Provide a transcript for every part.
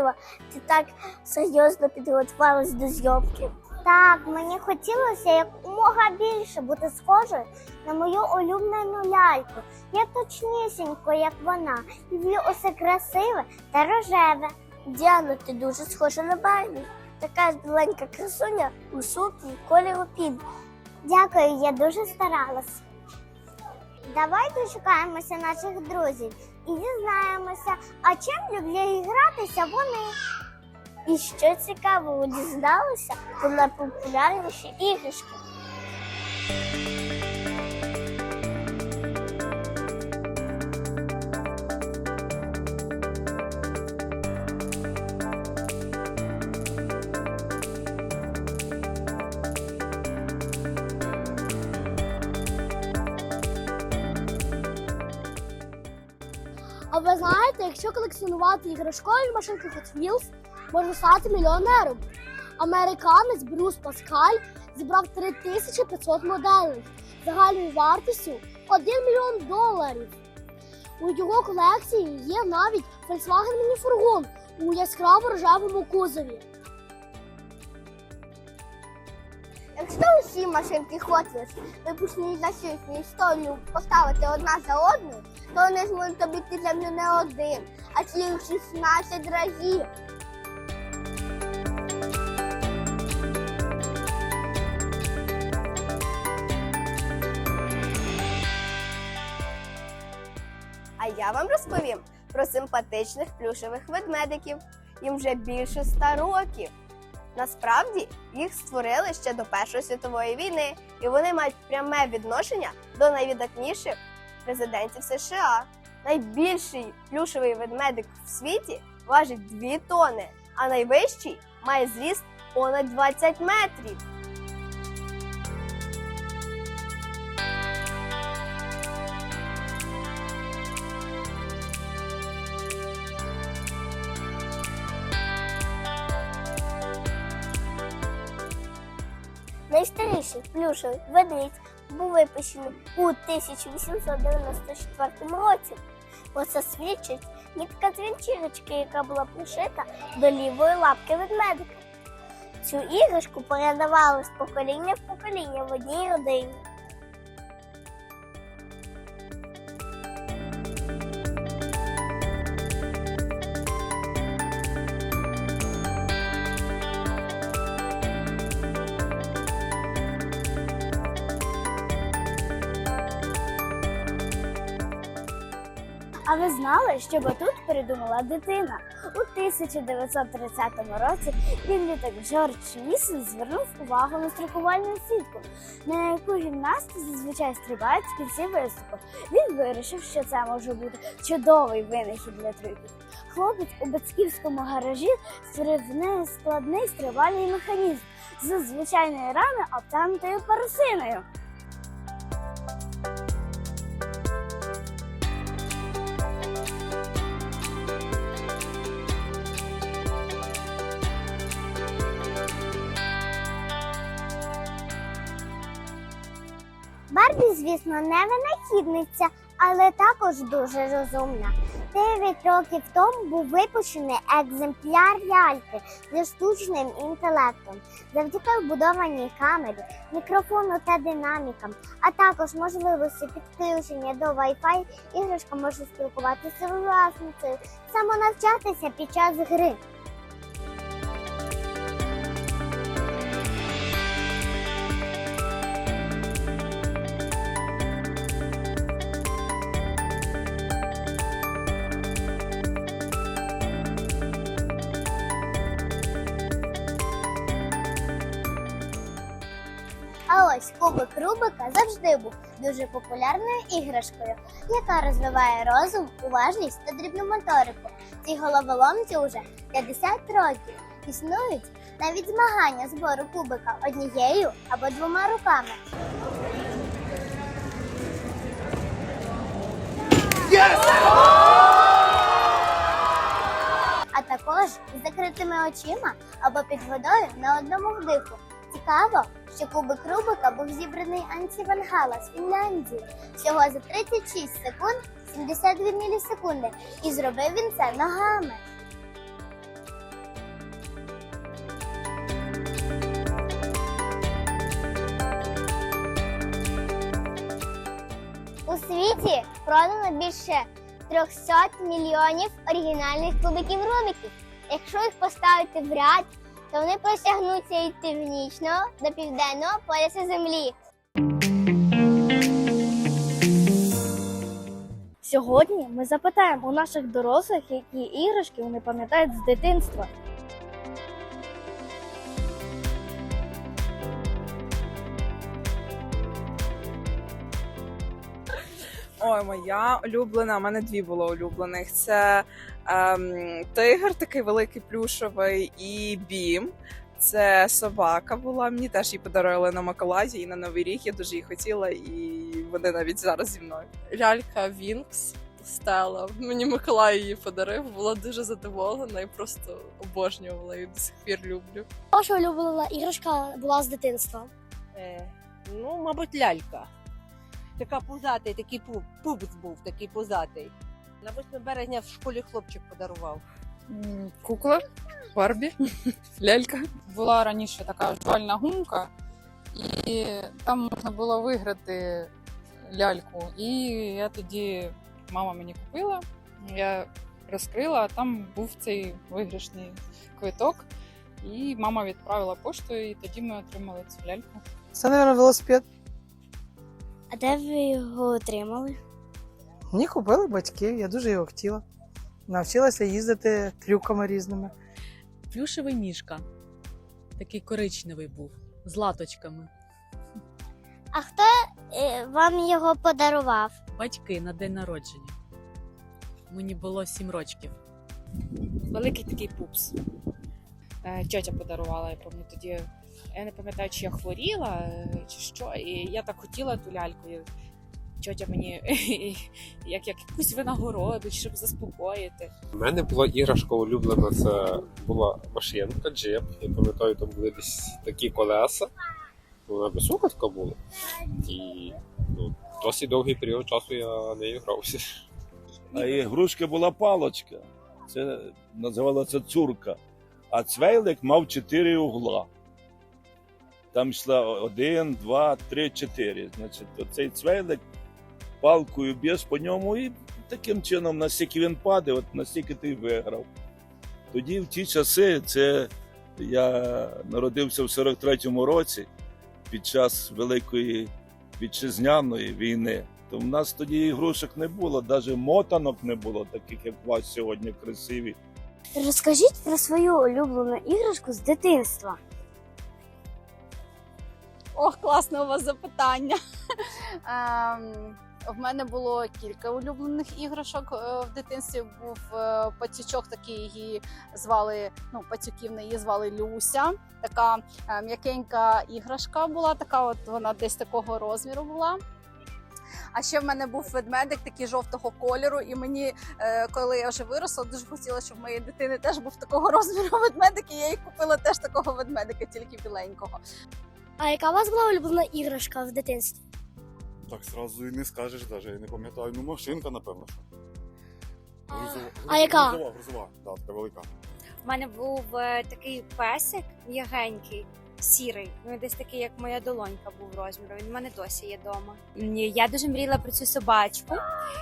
Ого, ти так серйозно підготувалась до зйомки. Так, мені хотілося якомога більше бути схожою на мою улюблену ляльку. Я точнісінько, як вона, люблю усе красиве та рожеве. Діана, ти дуже схожа на Барбі. Така ж біленька красуня у сукні кольору пінк. Дякую, я дуже старалась. Давайте шукаємося наших друзів і дізнаємося, а чим люблять гратися вони. І що цікавого дізналися про найпопулярніші іграшки. Ви знаєте, якщо колекціонувати іграшкові машинки Hot Wheels, можна стати мільйонером. Американець Брюс Паскаль зібрав 3500 моделей загальною вартістю 1 мільйон доларів. У його колекції є навіть Volkswagen мініфургон у яскраво рожевому кузові. Якщо усі машинки Hot Wheels випущені на світню історію поставити одна за одною, то вони зможуть обійти землю не один, а цілих 16 разів. А я вам розповім про симпатичних плюшевих ведмедиків. Їм вже більше ста років. Насправді їх створили ще до Першої світової війни, і вони мають пряме відношення до найвидатніших президентів США. Найбільший плюшевий ведмедик в світі важить 2 тони, а найвищий має зріст понад 20 метрів. Найстаріший плюшевий ведмідь був випущений у 1894 році. Про це свідчить нітка дзвінчірочки, яка була пришита до лівої лапки ведмедика. Цю іграшку передавали з покоління в покоління в одній родині. А ви знали, що батут придумала дитина? У 1930 році підліток Джордж Місл звернув увагу на страхувальну сітку, на яку гімнасти зазвичай стрибають в кінці виступу. Він вирішив, що це може бути чудовий винахід для трюків. Хлопець у батьківському гаражі створив нескладний стрибальний механізм з звичайної рами, обтянутою парусиною. Звісно, не винахідниця, але також дуже розумна. Дев'ять років тому був випущений екземпляр ляльки зі штучним інтелектом, завдяки вбудованій камері, мікрофону та динамікам, а також можливості підключення до Wi-Fi, іграшка може спілкуватися з власницею, самонавчатися під час гри. Ось кубик Рубика завжди був дуже популярною іграшкою, яка розвиває розум, уважність та дрібну моторику. Цій головоломці уже 50 років. Існують навіть змагання збору кубика однією або двома руками. А також з закритими очима або під водою на одному вдиху. Цікаво, що кубик Рубика був зібраний Анці Вангала з Фінляндії. Всього за 36 секунд 72 мілісекунди. І зробив він це ногами. У світі продано більше 300 мільйонів оригінальних кубиків Рубіків. Якщо їх поставити в ряд, то вони простягнуться від північного до південного пояса землі. Сьогодні ми запитаємо у наших дорослих, які іграшки вони пам'ятають з дитинства. Ой, моя улюблена. У мене дві було улюблених. Це ем, тигр, такий великий плюшовий, і бім. Це собака була. Мені теж її подарували на Миколаї і на Новий рік. Я дуже її хотіла, і вони навіть зараз зі мною. лялька Вінкс Стела. Мені Миколай її подарив, була дуже задоволена і просто обожнювала і до сих пір люблю. Ваша улюблена іграшка була з дитинства. Е, ну, мабуть, лялька. Така пузатий, такий пуп, пупс був, такий пузатий. На 8 березня в школі хлопчик подарував. Кукла, Барбі, лялька. Була раніше така жувальна гумка, і там можна було виграти ляльку. І я тоді мама мені купила, я розкрила, а там був цей виграшний квиток. І мама відправила поштою, і тоді ми отримали цю ляльку. Це, мабуть, велосипед. А де ви його отримали? Мені купили батьки, я дуже його хотіла. Навчилася їздити трюками різними. Плюшевий мішка. Такий коричневий був, з латочками. А хто е, вам його подарував? Батьки на день народження. Мені було сім рочків. великий такий пупс. Е, Тьотя подарувала, я пам'ятаю тоді. Я не пам'ятаю, чи я хворіла, е, чи що. І я так хотіла ту ляльку. І тьотя мені як, як якусь винагороду, щоб заспокоїти. У мене була іграшка улюблена, це була машинка, джип. Я пам'ятаю, там були десь такі колеса. Вона висока така була. І ну, досить довгий період часу я нею грався. А ігрушка була палочка. Це називалося цурка. А цвейлик мав чотири угла. Там йшла один, два, три, чотири. Значить, оцей цвейлик палкою б'єш по ньому і таким чином, настільки він падає, от настільки ти виграв. Тоді в ті часи це я народився в 43-му році під час Великої вітчизняної війни. То в нас тоді ігрушок не було, навіть мотанок не було, таких як у вас сьогодні красиві. Розкажіть про свою улюблену іграшку з дитинства. Ох, класне у вас запитання. Ем, В мене було кілька улюблених іграшок е, в дитинстві. Був е, пацючок, такий її звали, ну, пацюківна її звали Люся. Така е, м'якенька іграшка була, така от вона десь такого розміру була. А ще в мене був ведмедик такий жовтого кольору, і мені, коли я вже виросла, дуже хотіла, щоб в моєї дитини теж був такого розміру ведмедик, і я їй купила теж такого ведмедика, тільки біленького. А яка у вас була улюблена іграшка в дитинстві? Так зразу і не скажеш навіть, я не пам'ятаю. Ну, машинка, напевно, що. Грузова, А яка? Грузова, грузова, да, така велика. У мене був е, такий песик м'ягенький, сірий. Він десь такий, як моя долонька був розміру. Він в мене досі є вдома. Я дуже мріяла про цю собачку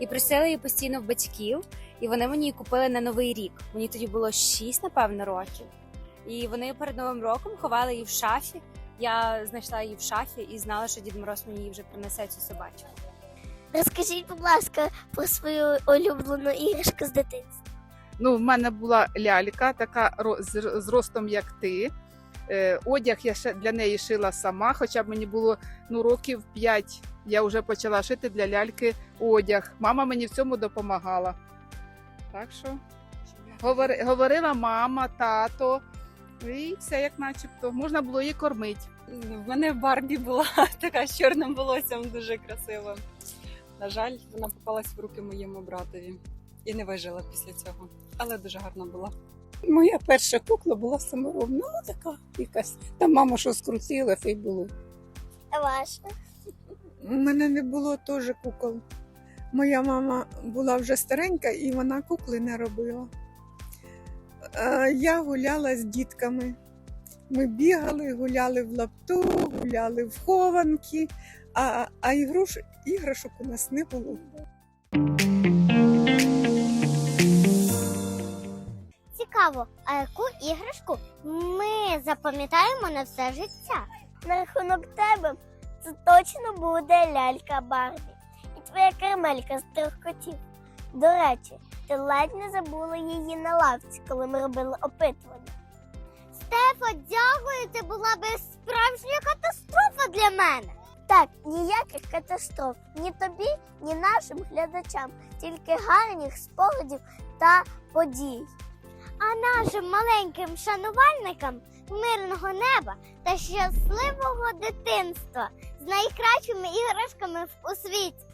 і просила її постійно в батьків. І вони мені її купили на новий рік. Мені тоді було 6, напевно, років. І вони перед новим роком ховали її в шафі. Я знайшла її в шафі і знала, що Дід Мороз мені її вже принесе цю собачку. Розкажіть, будь ласка, про свою улюблену іграшку з дитинства. Ну, в мене була лялька, така з, з ростом, як ти. Е, одяг я ще для неї шила сама, хоча б мені було ну, років 5. Я вже почала шити для ляльки одяг. Мама мені в цьому допомагала. Так що говори, говорила мама, тато, і все як начебто. Можна було її кормити. В мене Барбі була така з чорним волоссям, дуже красива. На жаль, вона попалась в руки моєму братові і не вижила після цього, але дуже гарна була. Моя перша кукла була саморобна, ну така якась. Там мама що скрутила, це й було. А ваша? У мене не було теж кукол. Моя мама була вже старенька і вона кукли не робила. Я гуляла з дітками. Ми бігали, гуляли в лапту, гуляли в хованки, а, а ігруш, іграшок у нас не було. Цікаво, а яку іграшку ми запам'ятаємо на все життя? На рахунок тебе це точно буде лялька Барбі. І твоя карамелька з трьох котів. До речі, ти ледь не забула її на лавці, коли ми робили опитування. Стефа, дякую, це була би справжня катастрофа для мене. Так, ніяких катастроф ні тобі, ні нашим глядачам, тільки гарних спогадів та подій. А нашим маленьким шанувальникам мирного неба та щасливого дитинства з найкращими іграшками у світі.